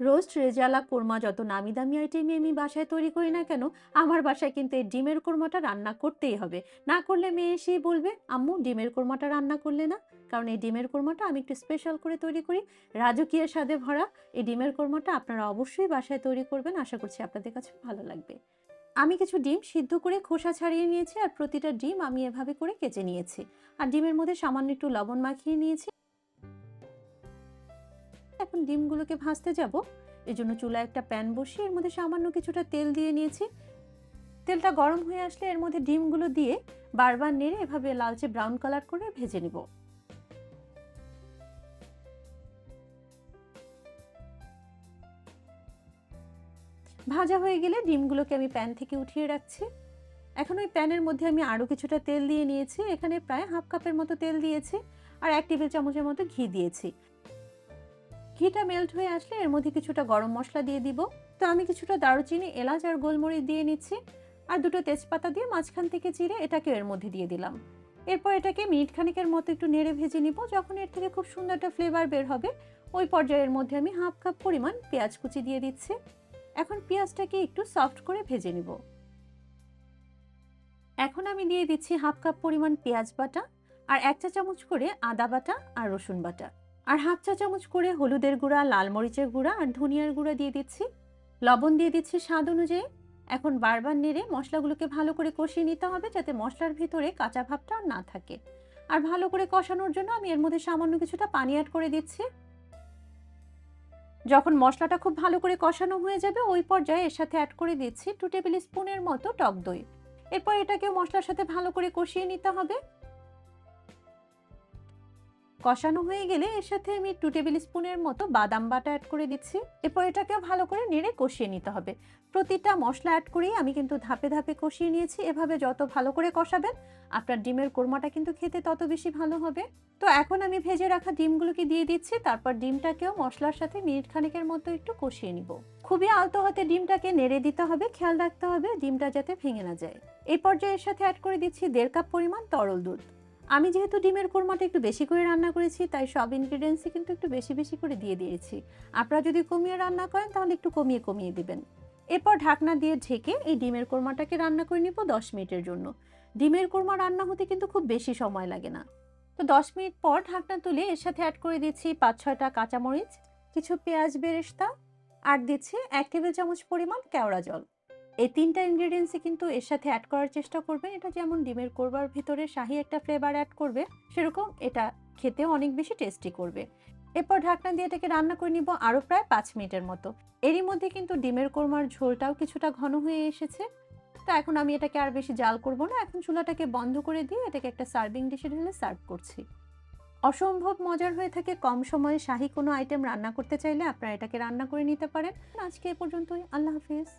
Roast rezala korma যত নামি দামি আইটেমই আমি বাসায় তৈরি করি না কেন, আমার বাসায় কিন্তু এই ডিমের কোরমাটা রান্না করতেই হবে। না করলে মেয়ে এসেই বলবে, আম্মু, ডিমের কোরমাটা রান্না করলে না? কারণ এই ডিমের কোরমাটা আমি একটু স্পেশাল করে তৈরি করি। রাজকীয় স্বাদে ভরা এই ডিমের কোরমাটা আপনারা অবশ্যই বাসায় তৈরি করবেন। আশা করছি আপনাদের কাছে ভালো লাগবে। আমি কিছু ডিম সিদ্ধ করে খোসা ছাড়িয়ে নিয়েছি আর প্রতিটা ডিম আমি এভাবে করে কেচে নিয়েছি। আর ডিমের মধ্যে সামান্য একটু লবণ মাখিয়ে নিয়েছি। এখন ডিমগুলোকে ভাজতে যাব। এর জন্য চুলায় একটা প্যান বসিয়ে এর মধ্যে সামান্য কিছুটা তেল দিয়ে নিয়েছি। তেলটা গরম হয়ে আসলে এর মধ্যে ডিমগুলো দিয়ে বারবার নেড়ে এভাবে লালচে ব্রাউন কালার করে ভেজে নিব। ভাজা হয়ে গেলে ডিমগুলোকে আমি প্যান থেকে উঠিয়ে রাখছি। এখন ওই প্যানের মধ্যে আমি আরও কিছুটা তেল দিয়ে নিয়েছি। এখানে প্রায় হাফ কাপের মতো তেল দিয়েছি। আর এক টেবিল চামচের মতো ঘি দিয়েছি। ঘিটা মেল্ট হয়ে আসলে এর মধ্যে কিছুটা গরম মশলা দিয়ে দিব। তো আমি কিছুটা দারুচিনি, এলাচ আর গোলমরিচ দিয়ে নিচ্ছি। আর দুটো তেজপাতা দিয়ে মাঝখান থেকে চিড়ে এটাকে এর মধ্যে দিয়ে দিলাম। এরপর এটাকে মিনিট খানিকের মতো একটু নেড়ে ভেজে নিব, যখন এর থেকে খুব সুন্দর একটা ফ্লেভার বের হবে। ওই পর্যায়ের মধ্যে আমি হাফ কাপ পরিমাণ পেঁয়াজ কুচি দিয়ে দিচ্ছি। এখন পেঁয়াজটাকে একটু সফট করে ভেজে নিব। এখন আমি দিয়ে দিচ্ছি হাফ কাপ পরিমাণ পেঁয়াজ বাটা, আর এক চা চামচ করে আদা বাটা আর রসুন বাটা। আর হাফ চা চামচ করে হলুদের গুঁড়া, লাল মরিচের গুঁড়া আর ধনিয়ার গুঁড়া দিয়ে দিচ্ছি। লবণ দিয়ে দিচ্ছি স্বাদ অনুযায়ী। এখন বারবার নেড়ে মশলাগুলোকে ভালো করে কষিয়ে নিতে হবে যাতে মশলার ভিতরে কাঁচা ভাবটা না থাকে। আর ভালো করে কষানোর জন্য আমি এর মধ্যে সামান্য কিছুটা পানি অ্যাড করে দিচ্ছি। যখন মশলাটা খুব ভালো করে কষানো হয়ে যাবে, ওই পর্যায়ে এর সাথে অ্যাড করে দিচ্ছি টু টেবিল স্পুনের মতো টক দই। এরপর এটাকে মশলার সাথে ভালো করে কষিয়ে নিতে হবে। কষানো হয়ে গেলে এর সাথে আমি টু টেবিল স্পুনের মতো বাদাম বাটা অ্যাড করে দিচ্ছি। এরপর এটাকেও ভালো করে নেড়ে কষিয়ে নিতে হবে। প্রতিটা মশলা অ্যাড করেই আমি কিন্তু ধাপে ধাপে কষিয়ে নিয়েছি। এভাবে যত ভালো করে কষাবেন, আপনার ডিমের কোরমাটা কিন্তু খেতে তত বেশি ভালো হবে। তো এখন আমি ভেজে রাখা ডিমগুলোকে দিয়ে দিচ্ছি। তারপর ডিমটাকেও মশলার সাথে মিনিট খানেকের মতো একটু কষিয়ে নিব। খুবই আলতো হাতে ডিমটাকে নেড়ে দিতে হবে, খেয়াল রাখতে হবে, ডিমটা যাতে ভেঙে না যায়। এই পর্যায়ে এর সাথে অ্যাড করে দিচ্ছি দেড় কাপ পরিমাণ তরল দুধ। আমি যেহেতু ডিমের কোরমাটা একটু বেশি করে রান্না করেছি, তাই সব ইনগ্রিডিয়েন্টসই কিন্তু একটু বেশি বেশি করে দিয়ে দিয়েছি। আপনারা যদি কমিয়ে রান্না করেন, তাহলে একটু কমিয়ে কমিয়ে দিবেন। এরপর ঢাকনা দিয়ে ঢেকে এই ডিমের কোরমাটাকে রান্না করে নিব দশ মিনিটের জন্য। ডিমের কোরমা রান্না হতে কিন্তু খুব বেশি সময় লাগে না। তো দশ মিনিট পর ঢাকনা তুলে এর সাথে অ্যাড করে দিচ্ছি পাঁচ ছয়টা কাঁচামরিচ, কিছু পেঁয়াজ বেরেস্তা, আর দিচ্ছি এক টেবিল চামচ পরিমাণ কেওড়া জল। এই তিনটা ইনগ্রিডিয়েন্টসই কিন্তু এর সাথে অ্যাড করার চেষ্টা করবেন এটা যেমন ডিমের কোরবার ভিতরে শাহি একটা ফ্লেভার অ্যাড করবে, সেরকম এটা খেতেও অনেক বেশি টেস্টি করবে। এরপর ঢাকনা দিয়ে এটাকে রান্না করে নিব আরও প্রায় পাঁচ মিনিটের মতো। এরই মধ্যে কিন্তু ডিমের কোরমার ঝোলটাও কিছুটা ঘন হয়ে এসেছে। তো এখন আমি এটাকে আর বেশি জাল করব না, এখন চুলাটাকে বন্ধ করে দিয়ে এটাকে একটা সার্ভিং ডিশে ঢেলে সার্ভ করছি। অসম্ভব মজার হয়ে থাকে, কম সময়ে শাহি কোনো আইটেম রান্না করতে চাইলে আপনারা এটাকে রান্না করে নিতে পারেন। আজকে এ পর্যন্তই, আল্লাহ হাফিজ।